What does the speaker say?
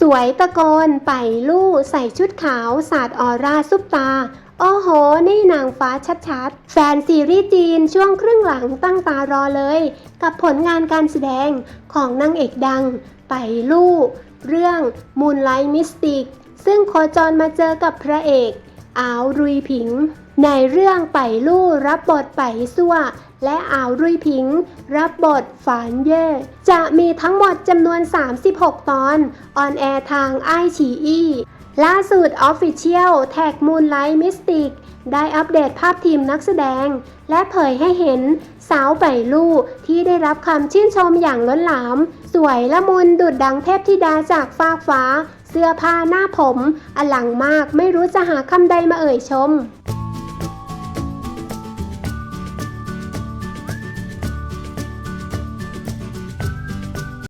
สวยตะโกนไปลู่ใส่ชุดขาว สาดออร่าซุปตา โอ้โห นี่นางฟ้าชัดๆ แฟนซีรีส์จีนช่วงครึ่งหลังตั้งตารอเลย กับผลงานการแสดงของนางเอกดัง ไปลู่เรื่อง Moonlight Mystic ซึ่งโคจรมาเจอกับพระเอกอาวรุยผิง ในเรื่องไปลู่รับบทไปซั่ว และอาวรุยผิง รับบทฝานเย่ จะมีทั้งหมดจำนวน 36 ตอน ออนแอร์ทางไอฉีอีล่าสุด Official แท็ก Moonlight Mystic ได้อัปเดตภาพทีมนักแสดง และเผยให้เห็นสาวไปลู่ที่ได้รับคำชื่นชมอย่างล้นหลาม สวยละมุนดุดดังเทพธิดาจากฟากฟ้า เสื้อผ้าหน้าผม อลังมากไม่รู้จะหาคำใดมาเอ่ยชม